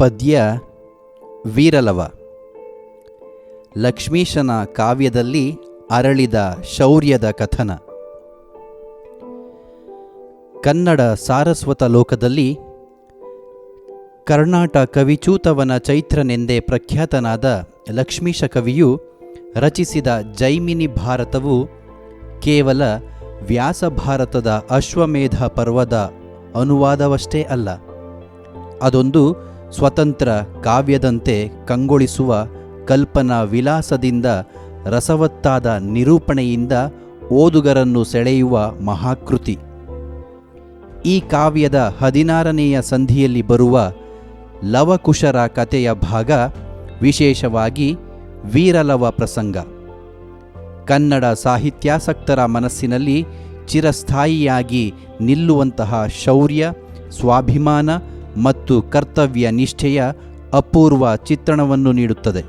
ಪದ್ಯ ವೀರಲವ. ಲಕ್ಷ್ಮೀಶನ ಕಾವ್ಯದಲ್ಲಿ ಅರಳಿದ ಶೌರ್ಯದ ಕಥನ. ಕನ್ನಡ ಸಾರಸ್ವತ ಲೋಕದಲ್ಲಿ ಕರ್ನಾಟ ಕವಿಚೂತವನ ಚೈತ್ರನೆಂದೇ ಪ್ರಖ್ಯಾತನಾದ ಲಕ್ಷ್ಮೀಶ ಕವಿಯು ರಚಿಸಿದ ಜೈಮಿನಿ ಭಾರತವು ಕೇವಲ ವ್ಯಾಸ ಭಾರತದ ಅಶ್ವಮೇಧ ಪರ್ವದ ಅನುವಾದವಷ್ಟೇ ಅಲ್ಲ, ಅದೊಂದು ಸ್ವತಂತ್ರ ಕಾವ್ಯದಂತೆ ಕಂಗೊಳಿಸುವ ಕಲ್ಪನಾ ವಿಲಾಸದಿಂದ ರಸವತ್ತಾದ ನಿರೂಪಣೆಯಿಂದ ಓದುಗರನ್ನು ಸೆಳೆಯುವ ಮಹಾಕೃತಿ. ಈ ಕಾವ್ಯದ ಹದಿನಾರನೆಯ ಸಂಧಿಯಲ್ಲಿ ಬರುವ ಲವಕುಶರ ಕಥೆಯ ಭಾಗ ವಿಶೇಷವಾಗಿ ವೀರಲವ ಪ್ರಸಂಗ. ಕನ್ನಡ ಸಾಹಿತ್ಯಾಸಕ್ತರ ಮನಸ್ಸಿನಲ್ಲಿ ಚಿರಸ್ಥಾಯಿಯಾಗಿ ನಿಲ್ಲುವಂತಹ ಶೌರ್ಯ, ಸ್ವಾಭಿಮಾನ ಮತ್ತು ಕರ್ತವ್ಯ ನಿಷ್ಠೆಯ ಅಪೂರ್ವ ಚಿತ್ರಣವನ್ನು ನೀಡುತ್ತದೆ.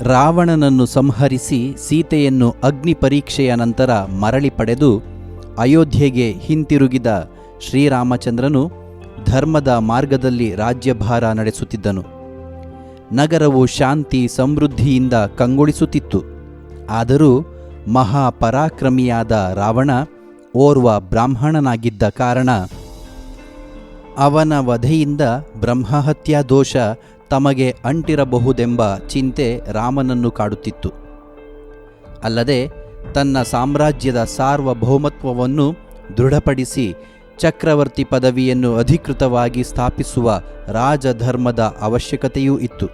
ರಾವಣನನ್ನು ಸಂಹರಿಸಿ ಸೀತೆಯನ್ನು ಅಗ್ನಿ ಪರೀಕ್ಷೆಯ ನಂತರ ಮರಳಿ ಪಡೆದು ಅಯೋಧ್ಯೆಗೆ ಹಿಂತಿರುಗಿದ ಶ್ರೀರಾಮಚಂದ್ರನು ಧರ್ಮದ ಮಾರ್ಗದಲ್ಲಿ ರಾಜ್ಯಭಾರ ನಡೆಸುತ್ತಿದ್ದನು. ನಗರವು ಶಾಂತಿ ಸಮೃದ್ಧಿಯಿಂದ ಕಂಗೊಳಿಸುತ್ತಿತ್ತು. ಆದರೂ ಮಹಾಪರಾಕ್ರಮಿಯಾದ ರಾವಣ ಓರ್ವ ಬ್ರಾಹ್ಮಣನಾಗಿದ್ದ ಕಾರಣ ಅವನ ವಧೆಯಿಂದ ಬ್ರಹ್ಮಹತ್ಯಾ ದೋಷ ತಮಗೆ ಅಂಟಿರಬಹುದೆಂಬ ಚಿಂತೆ ರಾಮನನ್ನು ಕಾಡುತ್ತಿತ್ತು. ಅಲ್ಲದೆ ತನ್ನ ಸಾಮ್ರಾಜ್ಯದ ಸಾರ್ವಭೌಮತ್ವವನ್ನು ದೃಢಪಡಿಸಿ ಚಕ್ರವರ್ತಿ ಪದವಿಯನ್ನು ಅಧಿಕೃತವಾಗಿ ಸ್ಥಾಪಿಸುವ ರಾಜಧರ್ಮದ ಅವಶ್ಯಕತೆಯೂ ಇತ್ತು.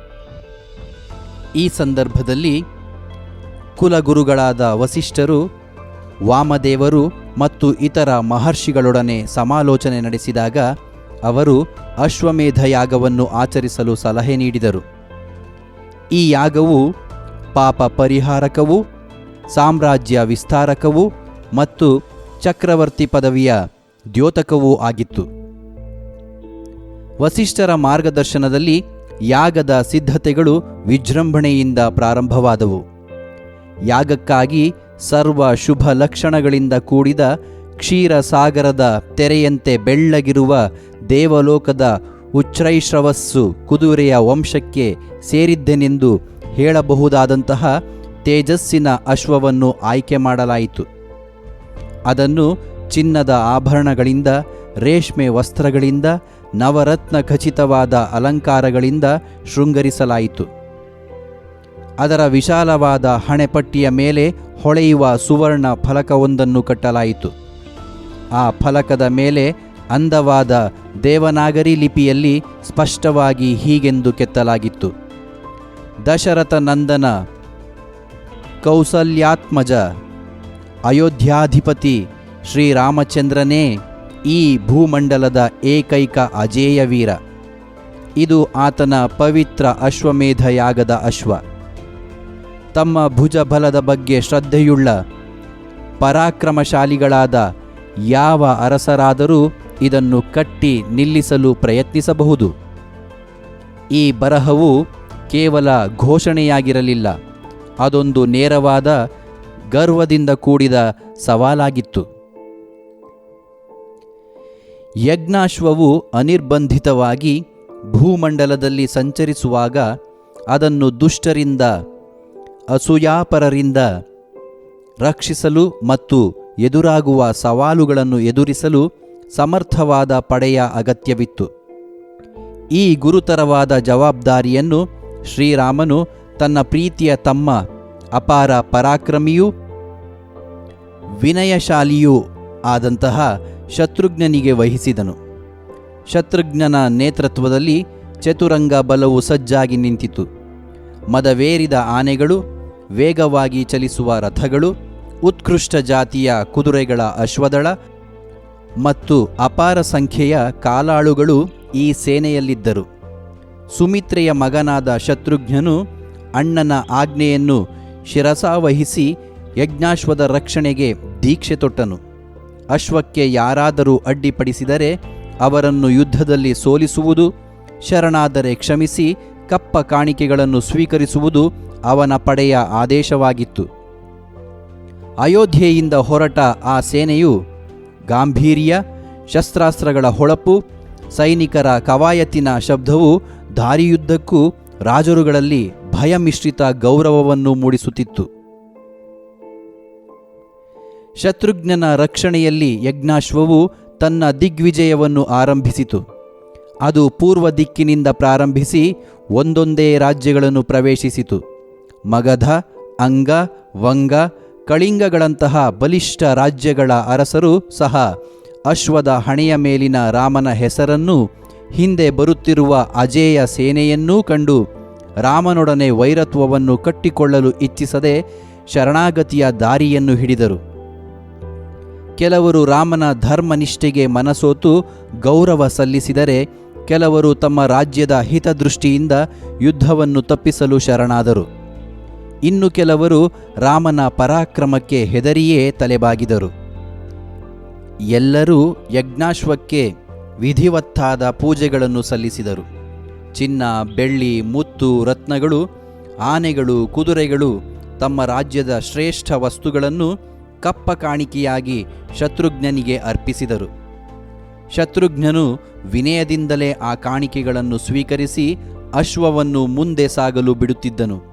ಈ ಸಂದರ್ಭದಲ್ಲಿ ಕುಲಗುರುಗಳಾದ ವಸಿಷ್ಠರು, ವಾಮದೇವರು ಮತ್ತು ಇತರ ಮಹರ್ಷಿಗಳೊಡನೆ ಸಮಾಲೋಚನೆ ನಡೆಸಿದಾಗ ಅವರು ಅಶ್ವಮೇಧ ಯಾಗವನ್ನು ಆಚರಿಸಲು ಸಲಹೆ ನೀಡಿದರು. ಈ ಯಾಗವು ಪಾಪ ಪರಿಹಾರಕವೂ, ಸಾಮ್ರಾಜ್ಯ ವಿಸ್ತಾರಕವೂ ಮತ್ತು ಚಕ್ರವರ್ತಿ ಪದವಿಯ ದ್ಯೋತಕವೂ ಆಗಿತ್ತು. ವಸಿಷ್ಠರ ಮಾರ್ಗದರ್ಶನದಲ್ಲಿ ಯಾಗದ ಸಿದ್ಧತೆಗಳು ವಿಜೃಂಭಣೆಯಿಂದ ಪ್ರಾರಂಭವಾದವು. ಯಾಗಕ್ಕಾಗಿ ಸರ್ವ ಶುಭ ಲಕ್ಷಣಗಳಿಂದ ಕೂಡಿದ ಕ್ಷೀರಸಾಗರದ ತೆರೆಯಂತೆ ಬೆಳ್ಳಗಿರುವ ದೇವಲೋಕದ ಉಚ್ಛ್ರೈಶ್ರವಸ್ಸು ಕುದುರೆಯ ವಂಶಕ್ಕೆ ಸೇರಿದ್ದೆನೆಂದು ಹೇಳಬಹುದಾದಂತಹ ತೇಜಸ್ಸಿನ ಅಶ್ವವನ್ನು ಆಯ್ಕೆ ಮಾಡಲಾಯಿತು. ಅದನ್ನು ಚಿನ್ನದ ಆಭರಣಗಳಿಂದ, ರೇಷ್ಮೆ ವಸ್ತ್ರಗಳಿಂದ, ನವರತ್ನ ಖಚಿತವಾದ ಅಲಂಕಾರಗಳಿಂದ ಶೃಂಗರಿಸಲಾಯಿತು. ಅದರ ವಿಶಾಲವಾದ ಹಣೆಪಟ್ಟಿಯ ಮೇಲೆ ಹೊಳೆಯುವ ಸುವರ್ಣ ಫಲಕವೊಂದನ್ನು ಕಟ್ಟಲಾಯಿತು. ಆ ಫಲಕದ ಮೇಲೆ ಅಂದವಾದ ದೇವನಾಗರಿ ಲಿಪಿಯಲ್ಲಿ ಸ್ಪಷ್ಟವಾಗಿ ಹೀಗೆಂದು ಕೆತ್ತಲಾಗಿತ್ತು. ದಶರಥ ನಂದನ ಕೌಸಲ್ಯಾತ್ಮಜ, ಅಯೋಧ್ಯಾಧಿಪತಿ ಶ್ರೀರಾಮಚಂದ್ರನೇ ಈ ಭೂಮಂಡಲದ ಏಕೈಕ ಅಜೇಯ ವೀರ. ಇದು ಆತನ ಪವಿತ್ರ ಅಶ್ವಮೇಧ ಯಾಗದ ಅಶ್ವ. ತಮ್ಮ ಭುಜಬಲದ ಬಗ್ಗೆ ಶ್ರದ್ಧೆಯುಳ್ಳ ಪರಾಕ್ರಮಶಾಲಿಗಳಾದ ಯಾವ ಅರಸರಾದರೂ ಇದನ್ನು ಕಟ್ಟಿ ನಿಲ್ಲಿಸಲು ಪ್ರಯತ್ನಿಸಬಹುದು. ಈ ಬರಹವು ಕೇವಲ ಘೋಷಣೆಯಾಗಿರಲಿಲ್ಲ, ಅದೊಂದು ನೇರವಾದ ಗರ್ವದಿಂದ ಕೂಡಿದ ಸವಾಲಾಗಿತ್ತು. ಯಜ್ಞಾಶ್ವವು ಅನಿರ್ಬಂಧಿತವಾಗಿ ಭೂಮಂಡಲದಲ್ಲಿ ಸಂಚರಿಸುವಾಗ ಅದನ್ನು ದುಷ್ಟರಿಂದ, ಅಸೂಯಾಪರರಿಂದ ರಕ್ಷಿಸಲು ಮತ್ತು ಎದುರಾಗುವ ಸವಾಲುಗಳನ್ನು ಎದುರಿಸಲು ಸಮರ್ಥವಾದ ಪಡೆಯ ಅಗತ್ಯವಿತ್ತು. ಈ ಗುರುತರವಾದ ಜವಾಬ್ದಾರಿಯನ್ನು ಶ್ರೀರಾಮನು ತನ್ನ ಪ್ರೀತಿಯ ತಮ್ಮ ಅಪಾರ ಪರಾಕ್ರಮಿಯೂ ವಿನಯಶಾಲಿಯೂ ಆದಂತಹ ಶತ್ರುಘ್ನನಿಗೆ ವಹಿಸಿದನು. ಶತ್ರುಘ್ನನ ನೇತೃತ್ವದಲ್ಲಿ ಚತುರಂಗ ಬಲವು ಸಜ್ಜಾಗಿ ನಿಂತಿತು. ಮದವೇರಿದ ಆನೆಗಳು ವೇಗವಾಗಿ ಚಲಿಸುವ ರಥಗಳು ಉತ್ಕೃಷ್ಟ ಜಾತಿಯ ಕುದುರೆಗಳ ಅಶ್ವದಳ ಮತ್ತು ಅಪಾರ ಸಂಖ್ಯೆಯ ಕಾಲಾಳುಗಳು ಈ ಸೇನೆಯಲ್ಲಿದ್ದರು. ಸುಮಿತ್ರೆಯ ಮಗನಾದ ಶತ್ರುಘ್ನನು ಅಣ್ಣನ ಆಜ್ಞೆಯನ್ನು ಶಿರಸಾವಹಿಸಿ ಯಜ್ಞಾಶ್ವದ ರಕ್ಷಣೆಗೆ ದೀಕ್ಷೆ ತೊಟ್ಟನು. ಅಶ್ವಕ್ಕೆ ಯಾರಾದರೂ ಅಡ್ಡಿಪಡಿಸಿದರೆ ಅವರನ್ನು ಯುದ್ಧದಲ್ಲಿ ಸೋಲಿಸುವುದು, ಶರಣಾದರೆ ಕ್ಷಮಿಸಿ ಕಪ್ಪ ಕಾಣಿಕೆಗಳನ್ನು ಸ್ವೀಕರಿಸುವುದು ಅವನ ಪಡೆಯ ಆದೇಶವಾಗಿತ್ತು. ಅಯೋಧ್ಯೆಯಿಂದ ಹೊರಟ ಆ ಸೇನೆಯು ಗಾಂಭೀರ್ಯ, ಶಸ್ತ್ರಾಸ್ತ್ರಗಳ ಹೊಳಪು, ಸೈನಿಕರ ಕವಾಯತಿನ ಶಬ್ದವು ದಾರಿಯುದ್ದಕ್ಕೂ ರಾಜರುಗಳಲ್ಲಿ ಭಯಮಿಶ್ರಿತ ಗೌರವವನ್ನು ಮೂಡಿಸುತ್ತಿತ್ತು. ಶತ್ರುಘ್ನನ ರಕ್ಷಣೆಯಲ್ಲಿ ಯಜ್ಞಾಶ್ವವು ತನ್ನ ದಿಗ್ವಿಜಯವನ್ನು ಆರಂಭಿಸಿತು. ಅದು ಪೂರ್ವ ದಿಕ್ಕಿನಿಂದ ಪ್ರಾರಂಭಿಸಿ ಒಂದೊಂದೇ ರಾಜ್ಯಗಳನ್ನು ಪ್ರವೇಶಿಸಿತು. ಮಗಧ, ಅಂಗ, ವಂಗ ಕಳಿಂಗಗಳಂತಹ ಬಲಿಷ್ಠ ರಾಜ್ಯಗಳ ಅರಸರು ಸಹ ಅಶ್ವದ ಹಣೆಯ ಮೇಲಿನ ರಾಮನ ಹೆಸರನ್ನು ಹಿಂದೆ ಬರುತ್ತಿರುವ ಅಜೇಯ ಸೇನೆಯನ್ನೂ ಕಂಡು ರಾಮನೊಡನೆ ವೈರತ್ವವನ್ನು ಕಟ್ಟಿಕೊಳ್ಳಲು ಇಚ್ಛಿಸದೆ ಶರಣಾಗತಿಯ ದಾರಿಯನ್ನು ಹಿಡಿದರು. ಕೆಲವರು ರಾಮನ ಧರ್ಮನಿಷ್ಠೆಗೆ ಮನಸೋತು ಗೌರವ ಸಲ್ಲಿಸಿದರೆ ಕೆಲವರು ತಮ್ಮ ರಾಜ್ಯದ ಹಿತದೃಷ್ಟಿಯಿಂದ ಯುದ್ಧವನ್ನು ತಪ್ಪಿಸಲು ಶರಣಾದರು. ಇನ್ನು ಕೆಲವರು ರಾಮನ ಪರಾಕ್ರಮಕ್ಕೆ ಹೆದರಿಯೇ ತಲೆಬಾಗಿದರು. ಎಲ್ಲರೂ ಯಜ್ಞಾಶ್ವಕ್ಕೆ ವಿಧಿವತ್ತಾದ ಪೂಜೆಗಳನ್ನು ಸಲ್ಲಿಸಿದರು. ಚಿನ್ನ, ಬೆಳ್ಳಿ, ಮುತ್ತು, ರತ್ನಗಳು, ಆನೆಗಳು, ಕುದುರೆಗಳು ತಮ್ಮ ರಾಜ್ಯದ ಶ್ರೇಷ್ಠ ವಸ್ತುಗಳನ್ನು ಕಪ್ಪ ಕಾಣಿಕೆಯಾಗಿ ಶತ್ರುಘ್ನನಿಗೆ ಅರ್ಪಿಸಿದರು. ಶತ್ರುಘ್ನನು ವಿನಯದಿಂದಲೇ ಆ ಕಾಣಿಕೆಗಳನ್ನು ಸ್ವೀಕರಿಸಿ ಅಶ್ವವನ್ನು ಮುಂದೆ ಸಾಗಲು ಬಿಡುತ್ತಿದ್ದನು.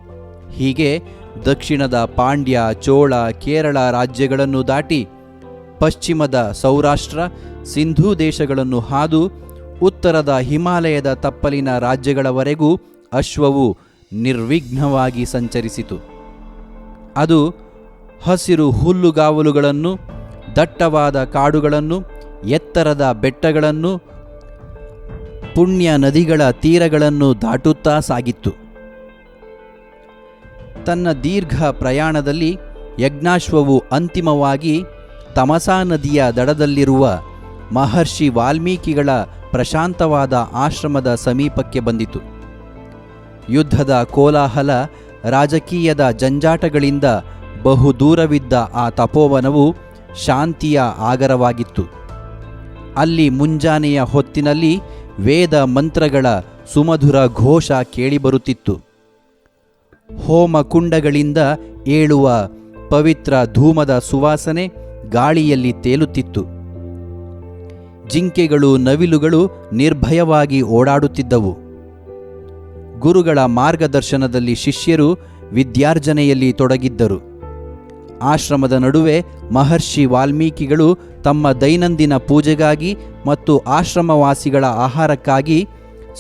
ಹೀಗೆ ದಕ್ಷಿಣದ ಪಾಂಡ್ಯ, ಚೋಳ, ಕೇರಳ ರಾಜ್ಯಗಳನ್ನು ದಾಟಿ ಪಶ್ಚಿಮದ ಸೌರಾಷ್ಟ್ರ, ಸಿಂಧೂ ದೇಶಗಳನ್ನು ಹಾದು ಉತ್ತರದ ಹಿಮಾಲಯದ ತಪ್ಪಲಿನ ರಾಜ್ಯಗಳವರೆಗೂ ಅಶ್ವವು ನಿರ್ವಿಘ್ನವಾಗಿ ಸಂಚರಿಸಿತು. ಅದು ಹಸಿರು ಹುಲ್ಲುಗಾವಲುಗಳನ್ನು, ದಟ್ಟವಾದ ಕಾಡುಗಳನ್ನು, ಎತ್ತರದ ಬೆಟ್ಟಗಳನ್ನು ಪುಣ್ಯ ನದಿಗಳ ತೀರಗಳನ್ನು ದಾಟುತ್ತಾ ಸಾಗಿತ್ತು. ತನ್ನ ದೀರ್ಘ ಪ್ರಯಾಣದಲ್ಲಿ ಯಜ್ಞಾಶ್ವವು ಅಂತಿಮವಾಗಿ ತಮಸಾ ನದಿಯ ದಡದಲ್ಲಿರುವ ಮಹರ್ಷಿ ವಾಲ್ಮೀಕಿಗಳ ಪ್ರಶಾಂತವಾದ ಆಶ್ರಮದ ಸಮೀಪಕ್ಕೆ ಬಂದಿತು. ಯುದ್ಧದ ಕೋಲಾಹಲ ರಾಜಕೀಯದ ಜಂಜಾಟಗಳಿಂದ ಬಹುದೂರವಿದ್ದ ಆ ತಪೋವನವು ಶಾಂತಿಯ ಆಗರವಾಗಿತ್ತು. ಅಲ್ಲಿ ಮುಂಜಾನೆಯ ಹೊತ್ತಿನಲ್ಲಿ ವೇದ ಮಂತ್ರಗಳ ಸುಮಧುರ ಘೋಷ ಕೇಳಿಬರುತ್ತಿತ್ತು. ಹೋಮ ಕುಂಡಗಳಿಂದ ಏಳುವ ಪವಿತ್ರ ಧೂಮದ ಸುವಾಸನೆ ಗಾಳಿಯಲ್ಲಿ ತೇಲುತ್ತಿತ್ತು. ಜಿಂಕೆಗಳು ನವಿಲುಗಳು ನಿರ್ಭಯವಾಗಿ ಓಡಾಡುತ್ತಿದ್ದವು. ಗುರುಗಳ ಮಾರ್ಗದರ್ಶನದಲ್ಲಿ ಶಿಷ್ಯರು ವಿದ್ಯಾರ್ಜನೆಯಲ್ಲಿ ತೊಡಗಿದ್ದರು. ಆಶ್ರಮದ ನಡುವೆ ಮಹರ್ಷಿ ವಾಲ್ಮೀಕಿಗಳು ತಮ್ಮ ದೈನಂದಿನ ಪೂಜೆಗಾಗಿ ಮತ್ತು ಆಶ್ರಮವಾಸಿಗಳ ಆಹಾರಕ್ಕಾಗಿ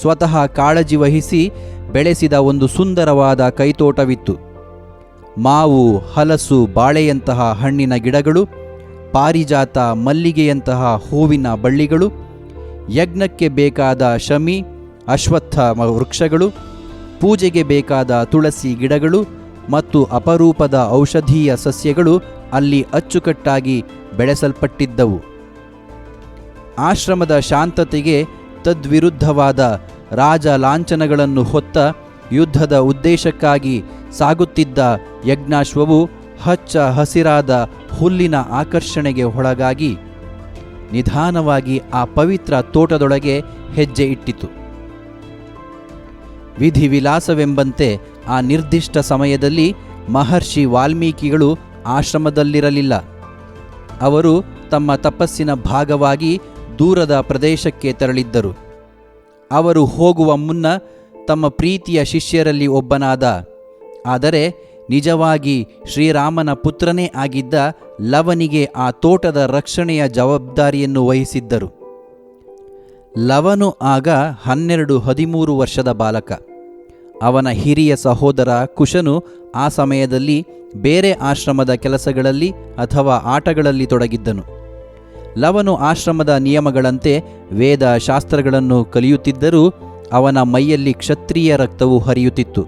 ಸ್ವತಃ ಕಾಳಜಿ ವಹಿಸಿ ಬೆಳೆಸಿದ ಒಂದು ಸುಂದರವಾದ ಕೈತೋಟವಿತ್ತು. ಮಾವು, ಹಲಸು, ಬಾಳೆಯಂತಹ ಹಣ್ಣಿನ ಗಿಡಗಳು, ಪಾರಿಜಾತ ಮಲ್ಲಿಗೆಯಂತಹ ಹೂವಿನ ಬಳ್ಳಿಗಳು, ಯಜ್ಞಕ್ಕೆ ಬೇಕಾದ ಶಮಿ, ಅಶ್ವತ್ಥ ವೃಕ್ಷಗಳು, ಪೂಜೆಗೆ ಬೇಕಾದ ತುಳಸಿ ಗಿಡಗಳು ಮತ್ತು ಅಪರೂಪದ ಔಷಧೀಯ ಸಸ್ಯಗಳು ಅಲ್ಲಿ ಅಚ್ಚುಕಟ್ಟಾಗಿ ಬೆಳೆಸಲ್ಪಟ್ಟಿದ್ದವು. ಆಶ್ರಮದ ಶಾಂತತೆಗೆ ತದ್ವಿರುದ್ಧವಾದ ರಾಜ ಲಾಂಛನಗಳನ್ನು ಹೊತ್ತ ಯುದ್ಧದ ಉದ್ದೇಶಕ್ಕಾಗಿ ಸಾಗುತ್ತಿದ್ದ ಯಜ್ಞಾಶ್ವವು ಹಚ್ಚ ಹಸಿರಾದ ಹುಲ್ಲಿನ ಆಕರ್ಷಣೆಗೆ ಒಳಗಾಗಿ ನಿಧಾನವಾಗಿ ಆ ಪವಿತ್ರ ತೋಟದೊಳಗೆ ಹೆಜ್ಜೆ ಇಟ್ಟಿತು. ವಿಧಿವಿಲಾಸವೆಂಬಂತೆ ಆ ನಿರ್ದಿಷ್ಟ ಸಮಯದಲ್ಲಿ ಮಹರ್ಷಿ ವಾಲ್ಮೀಕಿಗಳು ಆಶ್ರಮದಲ್ಲಿರಲಿಲ್ಲ. ಅವರು ತಮ್ಮ ತಪಸ್ಸಿನ ಭಾಗವಾಗಿ ದೂರದ ಪ್ರದೇಶಕ್ಕೆ ತೆರಳಿದ್ದರು. ಅವರು ಹೋಗುವ ಮುನ್ನ ತಮ್ಮ ಪ್ರೀತಿಯ ಶಿಷ್ಯರಲ್ಲಿ ಒಬ್ಬನಾದ, ಆದರೆ ನಿಜವಾಗಿ ಶ್ರೀರಾಮನ ಪುತ್ರನೇ ಆಗಿದ್ದ ಲವನಿಗೆ ಆ ತೋಟದ ರಕ್ಷಣೆಯ ಜವಾಬ್ದಾರಿಯನ್ನು ವಹಿಸಿದ್ದರು. ಲವನು ಆಗ ಹನ್ನೆರಡು ಹದಿಮೂರು ವರ್ಷದ ಬಾಲಕ. ಅವನ ಹಿರಿಯ ಸಹೋದರ ಕುಶನು ಆ ಸಮಯದಲ್ಲಿ ಬೇರೆ ಆಶ್ರಮದ ಕೆಲಸಗಳಲ್ಲಿ ಅಥವಾ ಆಟಗಳಲ್ಲಿ ತೊಡಗಿದ್ದನು. ಲವನು ಆಶ್ರಮದ ನಿಯಮಗಳಂತೆ ವೇದ ಶಾಸ್ತ್ರಗಳನ್ನು ಕಲಿಯುತ್ತಿದ್ದರೂ ಅವನ ಮೈಯಲ್ಲಿ ಕ್ಷತ್ರಿಯ ರಕ್ತವು ಹರಿಯುತ್ತಿತ್ತು.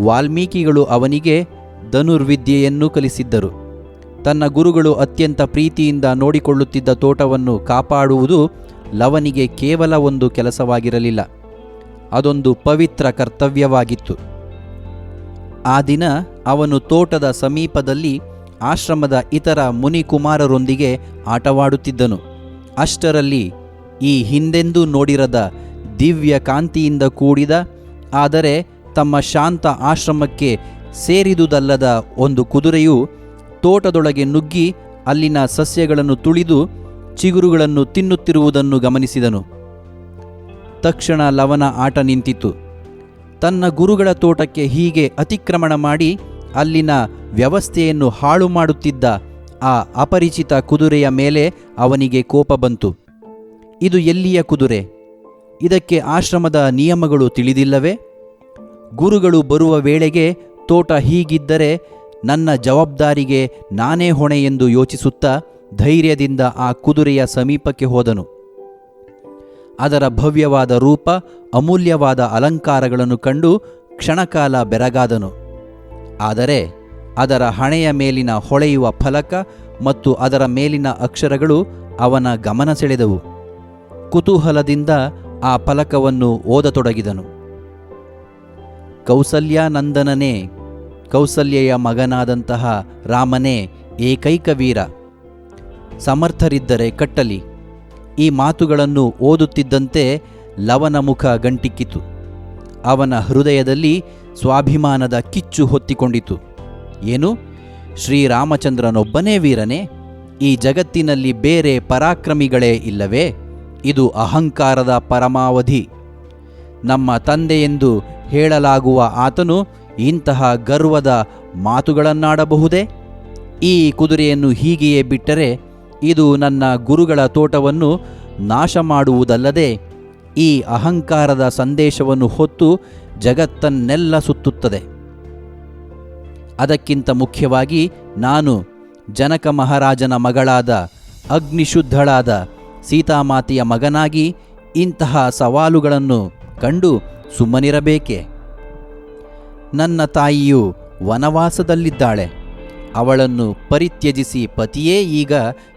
ವಾಲ್ಮೀಕಿಗಳು ಅವನಿಗೆ ಧನುರ್ವಿದ್ಯೆಯನ್ನು ಕಲಿಸಿದ್ದರು. ತನ್ನ ಗುರುಗಳು ಅತ್ಯಂತ ಪ್ರೀತಿಯಿಂದ ನೋಡಿಕೊಳ್ಳುತ್ತಿದ್ದ ತೋಟವನ್ನು ಕಾಪಾಡುವುದು ಲವನಿಗೆ ಕೇವಲ ಒಂದು ಕೆಲಸವಾಗಿರಲಿಲ್ಲ. ಅದೊಂದು ಪವಿತ್ರ ಕರ್ತವ್ಯವಾಗಿತ್ತು. ಆ ದಿನ ಅವನು ತೋಟದ ಸಮೀಪದಲ್ಲಿ ಆಶ್ರಮದ ಇತರ ಮುನಿಕುಮಾರರೊಂದಿಗೆ ಆಟವಾಡುತ್ತಿದ್ದನು. ಅಷ್ಟರಲ್ಲಿ ಈ ಹಿಂದೆಂದೂ ನೋಡಿರದ ದಿವ್ಯ ಕಾಂತಿಯಿಂದ ಕೂಡಿದ, ಆದರೆ ತಮ್ಮ ಶಾಂತ ಆಶ್ರಮಕ್ಕೆ ಸೇರಿದುದಲ್ಲದ ಒಂದು ಕುದುರೆಯು ತೋಟದೊಳಗೆ ನುಗ್ಗಿ ಅಲ್ಲಿನ ಸಸ್ಯಗಳನ್ನು ತುಳಿದು ಚಿಗುರುಗಳನ್ನು ತಿನ್ನುತ್ತಿರುವುದನ್ನು ಗಮನಿಸಿದನು. ತಕ್ಷಣ ಲವನ ಆಟ ನಿಂತಿತು ತನ್ನ ಗುರುಗಳ ತೋಟಕ್ಕೆ ಹೀಗೆ ಅತಿಕ್ರಮಣ ಮಾಡಿ ಅಲ್ಲಿನ ವ್ಯವಸ್ಥೆಯನ್ನು ಹಾಳು ಮಾಡುತ್ತಿದ್ದ ಆ ಅಪರಿಚಿತ ಕುದುರೆಯ ಮೇಲೆ ಅವನಿಗೆ ಕೋಪ ಬಂತು. ಇದು ಎಲ್ಲಿಯ ಕುದುರೆ? ಇದಕ್ಕೆ ಆಶ್ರಮದ ನಿಯಮಗಳು ತಿಳಿದಿಲ್ಲವೇ? ಗುರುಗಳು ಬರುವ ವೇಳೆಗೆ ತೋಟ ಹೀಗಿದ್ದರೆ ನನ್ನ ಜವಾಬ್ದಾರಿಗೆ ನಾನೇ ಹೊಣೆ ಎಂದು ಯೋಚಿಸುತ್ತಾ ಧೈರ್ಯದಿಂದ ಆ ಕುದುರೆಯ ಸಮೀಪಕ್ಕೆ ಹೋದನು. ಅದರ ಭವ್ಯವಾದ ರೂಪ, ಅಮೂಲ್ಯವಾದ ಅಲಂಕಾರಗಳನ್ನು ಕಂಡು ಕ್ಷಣಕಾಲ ಬೆರಗಾದನು. ಆದರೆ ಅದರ ಹಣೆಯ ಮೇಲಿನ ಹೊಳೆಯುವ ಫಲಕ ಮತ್ತು ಅದರ ಮೇಲಿನ ಅಕ್ಷರಗಳು ಅವನ ಗಮನ ಸೆಳೆದವು. ಕುತೂಹಲದಿಂದ ಆ ಫಲಕವನ್ನು ಓದತೊಡಗಿದನು. ಕೌಸಲ್ಯಾನಂದನನೇ, ಕೌಸಲ್ಯೆಯ ಮಗನಾದಂತಹ ರಾಮನೇ, ಏಕೈಕ ವೀರ. ಸಮರ್ಥರಿದ್ದರೆ ಕಟ್ಟಲಿ. ಈ ಮಾತುಗಳನ್ನು ಓದುತ್ತಿದ್ದಂತೆ ಲವನ ಮುಖ ಗಂಟಿಕ್ಕಿತು. ಅವನ ಹೃದಯದಲ್ಲಿ ಸ್ವಾಭಿಮಾನದ ಕಿಚ್ಚು ಹೊತ್ತಿಕೊಂಡಿತು. ಏನು? ಶ್ರೀರಾಮಚಂದ್ರನೊಬ್ಬನೇ ವೀರನೇ, ಈ ಜಗತ್ತಿನಲ್ಲಿ ಬೇರೆ ಪರಾಕ್ರಮಿಗಳೇ ಇಲ್ಲವೇ? ಇದು ಅಹಂಕಾರದ ಪರಮಾವಧಿ. ನಮ್ಮ ತಂದೆಯೆಂದು ಹೇಳಲಾಗುವ ಆತನು ಇಂತಹ ಗರ್ವದ ಮಾತುಗಳನ್ನಾಡಬಹುದೇ? ಈ ಕುದುರೆಯನ್ನು ಹೀಗೆಯೇ ಬಿಟ್ಟರೆ ಇದು ನನ್ನ ಗುರುಗಳ ತೋಟವನ್ನು ನಾಶ ಮಾಡುವುದಲ್ಲದೆ ಈ ಅಹಂಕಾರದ ಸಂದೇಶವನ್ನು ಹೊತ್ತು ಜಗತ್ತನ್ನೆಲ್ಲ ಸುತ್ತುತ್ತದೆ. ಅದಕ್ಕಿಂತ ಮುಖ್ಯವಾಗಿ ನಾನು ಜನಕ ಮಹಾರಾಜನ ಮಗಳಾದ ಅಗ್ನಿಶುದ್ಧಳಾದ ಸೀತಾಮಾತೆಯ ಮಗನಾಗಿ ಇಂತಹ ಸವಾಲುಗಳನ್ನು ಕಂಡು ಸುಮ್ಮನಿರಬೇಕೆ? ನನ್ನ ತಾಯಿಯು ವನವಾಸದಲ್ಲಿದ್ದಾಳೆ. ಅವಳನ್ನು ಪರಿತ್ಯಜಿಸಿ ಪತಿಯೇ ಈಗ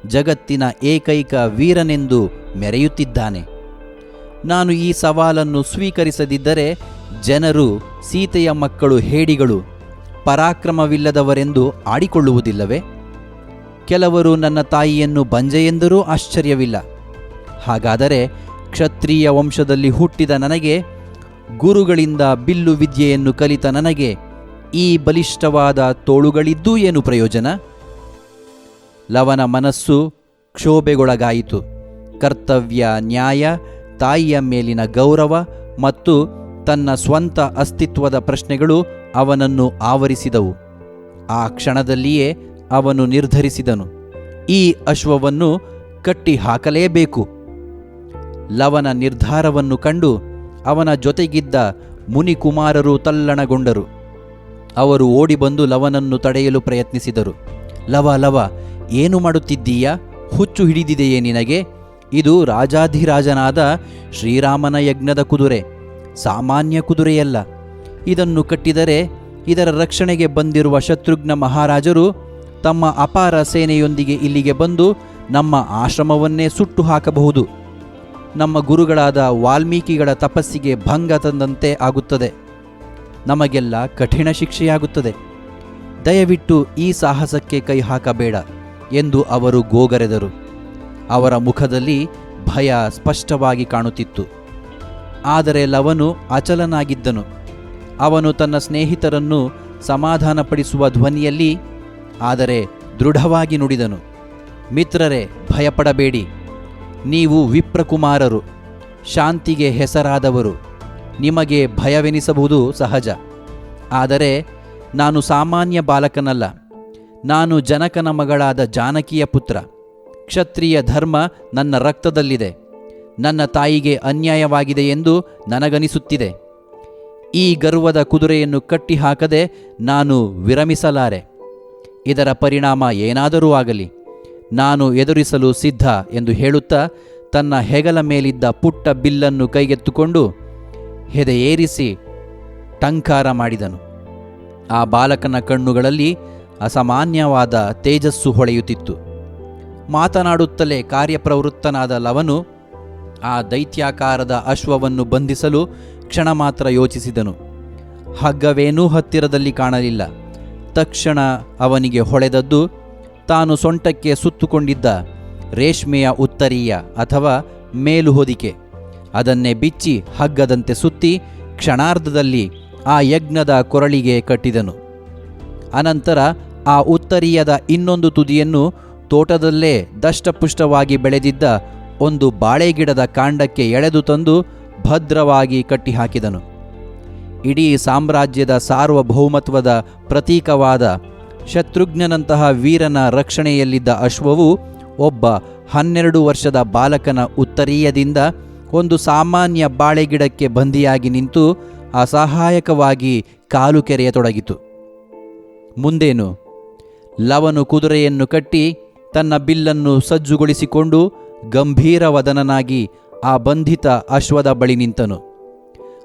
ಜಗತ್ತಿನ ಏಕೈಕ ವೀರನೆಂದು ಮೆರೆಯುತ್ತಿದ್ದಾನೆ. ನಾನು ಈ ಸವಾಲನ್ನು ಸ್ವೀಕರಿಸದಿದ್ದರೆ ಜನರು, ಸೀತೆಯ ಮಕ್ಕಳು, ಹೇಡಿಗಳು ಪರಾಕ್ರಮವಿಲ್ಲದವರೆಂದು ಆಡಿಕೊಳ್ಳುವುದಿಲ್ಲವೇ? ಕೆಲವರು ನನ್ನ ತಾಯಿಯನ್ನು ಬಂಜೆಯೆಂದರೂ ಆಶ್ಚರ್ಯವಿಲ್ಲ. ಹಾಗಾದರೆ ಕ್ಷತ್ರಿಯ ವಂಶದಲ್ಲಿ ಹುಟ್ಟಿದ ನನಗೆ ಗುರುಗಳಿಂದ ಬಿಲ್ಲು ವಿದ್ಯೆಯನ್ನು ಕಲಿತ ನನಗೆ ಈ ಬಲಿಷ್ಠವಾದ ತೋಳುಗಳಿದ್ದೂ ಏನು ಪ್ರಯೋಜನ? ಲವನ ಮನಸ್ಸು ಕ್ಷೋಭೆಗೊಳಗಾಯಿತು. ಕರ್ತವ್ಯ ನ್ಯಾಯ ತಾಯಿಯ ಮೇಲಿನ ಗೌರವ ಮತ್ತು ತನ್ನ ಸ್ವಂತ ಅಸ್ತಿತ್ವದ ಪ್ರಶ್ನೆಗಳು ಅವನನ್ನು ಆವರಿಸಿದವು. ಆ ಕ್ಷಣದಲ್ಲಿಯೇ ಅವನು ನಿರ್ಧರಿಸಿದನು. ಈ ಅಶ್ವವನ್ನು ಕಟ್ಟಿ ಹಾಕಲೇಬೇಕು ಲವನ ನಿರ್ಧಾರವನ್ನು ಕಂಡು ಅವನ ಜೊತೆಗಿದ್ದ ಮುನಿಕುಮಾರರು ತಲ್ಲಣಗೊಂಡರು. ಅವರು ಓಡಿಬಂದು ಲವನನ್ನು ತಡೆಯಲು ಪ್ರಯತ್ನಿಸಿದರು. ಲವ ಲವ, ಏನು ಮಾಡುತ್ತಿದ್ದೀಯಾ? ಹುಚ್ಚು ಹಿಡಿದಿದೆಯೇ ನಿನಗೆ? ಇದು ರಾಜಾಧಿರಾಜನಾದ ಶ್ರೀರಾಮನ ಯಜ್ಞದ ಕುದುರೆ, ಸಾಮಾನ್ಯ ಕುದುರೆಯಲ್ಲ. ಇದನ್ನು ಕಟ್ಟಿದರೆ ಇದರ ರಕ್ಷಣೆಗೆ ಬಂದಿರುವ ಶತ್ರುಘ್ನ ಮಹಾರಾಜರು ತಮ್ಮ ಅಪಾರ ಸೇನೆಯೊಂದಿಗೆ ಇಲ್ಲಿಗೆ ಬಂದು ನಮ್ಮ ಆಶ್ರಮವನ್ನೇ ಸುಟ್ಟು ಹಾಕಬಹುದು. ನಮ್ಮ ಗುರುಗಳಾದ ವಾಲ್ಮೀಕಿಗಳ ತಪಸ್ಸಿಗೆ ಭಂಗ ತಂದಂತೆ ಆಗುತ್ತದೆ. ನಮಗೆಲ್ಲ ಕಠಿಣ ಶಿಕ್ಷೆಯಾಗುತ್ತದೆ. ದಯವಿಟ್ಟು ಈ ಸಾಹಸಕ್ಕೆ ಕೈ ಹಾಕಬೇಡ ಎಂದು ಅವರು ಗೋಗರೆದರು. ಅವರ ಮುಖದಲ್ಲಿ ಭಯ ಸ್ಪಷ್ಟವಾಗಿ ಕಾಣುತ್ತಿತ್ತು. ಆದರೆ ಲವನು ಅಚಲನಾಗಿದ್ದನು. ಅವನು ತನ್ನ ಸ್ನೇಹಿತರನ್ನು ಸಮಾಧಾನಪಡಿಸುವ ಧ್ವನಿಯಲ್ಲಿ, ಆದರೆ ದೃಢವಾಗಿ ನುಡಿದನು. ಮಿತ್ರರೇ, ಭಯಪಡಬೇಡಿ. ನೀವು ವಿಪ್ರಕುಮಾರರು, ಶಾಂತಿಗೆ ಹೆಸರಾದವರು. ನಿಮಗೆ ಭಯವೆನಿಸಬಹುದು ಸಹಜ. ಆದರೆ ನಾನು ಸಾಮಾನ್ಯ ಬಾಲಕನಲ್ಲ. ನಾನು ಜನಕನ ಮಗಳಾದ ಜಾನಕಿಯ ಪುತ್ರ. ಕ್ಷತ್ರಿಯ ಧರ್ಮ ನನ್ನ ರಕ್ತದಲ್ಲಿದೆ. ನನ್ನ ತಾಯಿಗೆ ಅನ್ಯಾಯವಾಗಿದೆ ಎಂದು ನನಗನಿಸುತ್ತಿದೆ. ಈ ಗರ್ವದ ಕುದುರೆಯನ್ನು ಕಟ್ಟಿ ಹಾಕದೆ ನಾನು ವಿರಮಿಸಲಾರೆ. ಇದರ ಪರಿಣಾಮ ಏನಾದರೂ ಆಗಲಿ. ನಾನು ಎದುರಿಸಲು ಸಿದ್ಧ ಎಂದು ಹೇಳುತ್ತಾ ತನ್ನ ಹೆಗಲ ಮೇಲಿದ್ದ ಪುಟ್ಟ ಬಿಲ್ಲನ್ನು ಕೈಗೆತ್ತುಕೊಂಡು ಹೆದೆಯೇರಿಸಿ ಟಂಕಾರ ಮಾಡಿದನು. ಆ ಬಾಲಕನ ಕಣ್ಣುಗಳಲ್ಲಿ ಅಸಾಮಾನ್ಯವಾದ ತೇಜಸ್ಸು ಹೊಳೆಯುತ್ತಿತ್ತು. ಮಾತನಾಡುತ್ತಲೇ ಕಾರ್ಯಪ್ರವೃತ್ತನಾದ ಲವನು ಆ ದೈತ್ಯಾಕಾರದ ಅಶ್ವವನ್ನು ಬಂಧಿಸಲು ಕ್ಷಣ ಮಾತ್ರ ಯೋಚಿಸಿದನು. ಹಗ್ಗವೇನೂ ಹತ್ತಿರದಲ್ಲಿ ಕಾಣಲಿಲ್ಲ. ತಕ್ಷಣ ಅವನಿಗೆ ಹೊಳೆದದ್ದು, ತಾನು ಸೊಂಟಕ್ಕೆ ಸುತ್ತುಕೊಂಡಿದ್ದ ರೇಷ್ಮೆಯ ಉತ್ತರೀಯ ಅಥವಾ ಮೇಲು ಹೊದಿಕೆ. ಅದನ್ನೇ ಬಿಚ್ಚಿ ಹಗ್ಗದಂತೆ ಸುತ್ತಿ ಕ್ಷಣಾರ್ಧದಲ್ಲಿ ಆ ಯಜ್ಞದ ಕೊರಳಿಗೆ ಕಟ್ಟಿದನು. ಅನಂತರ ಆ ಉತ್ತರೀಯದ ಇನ್ನೊಂದು ತುದಿಯನ್ನು ತೋಟದಲ್ಲೇ ದಷ್ಟಪುಷ್ಟವಾಗಿ ಬೆಳೆದಿದ್ದ ಒಂದು ಬಾಳೆಗಿಡದ ಕಾಂಡಕ್ಕೆ ಎಳೆದು ತಂದು ಭದ್ರವಾಗಿ ಕಟ್ಟಿಹಾಕಿದನು. ಇಡೀ ಸಾಮ್ರಾಜ್ಯದ ಸಾರ್ವಭೌಮತ್ವದ ಪ್ರತೀಕವಾದ ಶತ್ರುಘ್ನಂತಹ ವೀರನ ರಕ್ಷಣೆಯಲ್ಲಿದ್ದ ಅಶ್ವವು ಒಬ್ಬ ಹನ್ನೆರಡು ವರ್ಷದ ಬಾಲಕನ ಉತ್ತರೀಯದಿಂದ ಒಂದು ಸಾಮಾನ್ಯ ಬಾಳೆಗಿಡಕ್ಕೆ ಬಂದಿಯಾಗಿ ನಿಂತು ಅಸಹಾಯಕವಾಗಿ ಕಾಲು ಕೆರೆಯತೊಡಗಿತು. ಮುಂದೇನು? ಲವನು ಕುದುರೆಯನ್ನು ಕಟ್ಟಿ ತನ್ನ ಬಿಲ್ಲನ್ನು ಸಜ್ಜುಗೊಳಿಸಿಕೊಂಡು ಗಂಭೀರವದನನಾಗಿ ಆ ಬಂಧಿತ ಅಶ್ವದ ಬಳಿ ನಿಂತನು.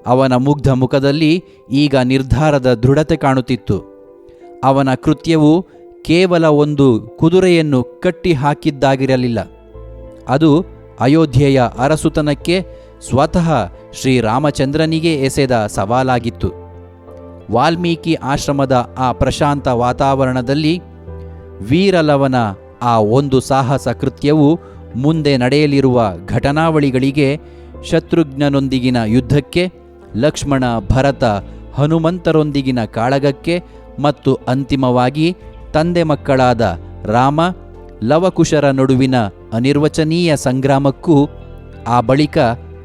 ಅವನ ಮುಗ್ಧ ಮುಖದಲ್ಲಿ ಈಗ ನಿರ್ಧಾರದ ದೃಢತೆ ಕಾಣುತ್ತಿತ್ತು. ಅವನ ಕೃತ್ಯವು ಕೇವಲ ಒಂದು ಕುದುರೆಯನ್ನು ಕಟ್ಟಿ ಹಾಕಿದ್ದಾಗಿರಲಿಲ್ಲ. ಅದು ಅಯೋಧ್ಯೆಯ ಅರಸುತನಕ್ಕೆ ಸ್ವತಃ ಶ್ರೀರಾಮಚಂದ್ರನಿಗೆ ಎಸೆದ ಸವಾಲಾಗಿತ್ತು. ವಾಲ್ಮೀಕಿ ಆಶ್ರಮದ ಆ ಪ್ರಶಾಂತ ವಾತಾವರಣದಲ್ಲಿ ವೀರಲವನ ಆ ಒಂದು ಸಾಹಸ ಕೃತ್ಯವು ಮುಂದೆ ನಡೆಯಲಿರುವ ಘಟನಾವಳಿಗಳಿಗೆ ಶತ್ರುಘ್ನನೊಂದಿಗಿನ ಯುದ್ಧಕ್ಕೆ, ಲಕ್ಷ್ಮಣ, ಭರತ, ಹನುಮಂತರೊಂದಿಗಿನ ಕಾಳಗಕ್ಕೆ ಮತ್ತು ಅಂತಿಮವಾಗಿ ತಂದೆ ಮಕ್ಕಳಾದ ರಾಮ, ಲವಕುಶರ ನಡುವಿನ ಅನಿರ್ವಚನೀಯ ಸಂಗ್ರಾಮಕ್ಕೂ ಆ ಬಳಿಕ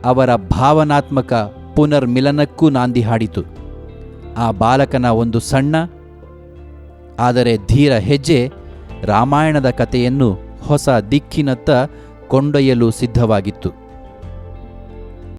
ಅವರ ಭಾವನಾತ್ಮಕ ಪುನರ್ಮಿಲನಕ್ಕೂ ನಾಂದಿ ಹಾಡಿತು. ಆ ಬಾಲಕನ ಒಂದು ಸಣ್ಣ, ಆದರೆ ಧೀರ ಹೆಜ್ಜೆ ರಾಮಾಯಣದ ಕಥೆಯನ್ನು ಹೊಸ ದಿಕ್ಕಿನತ್ತ ಕೊಂಡೊಯ್ಯಲು ಸಿದ್ಧವಾಗಿತ್ತು.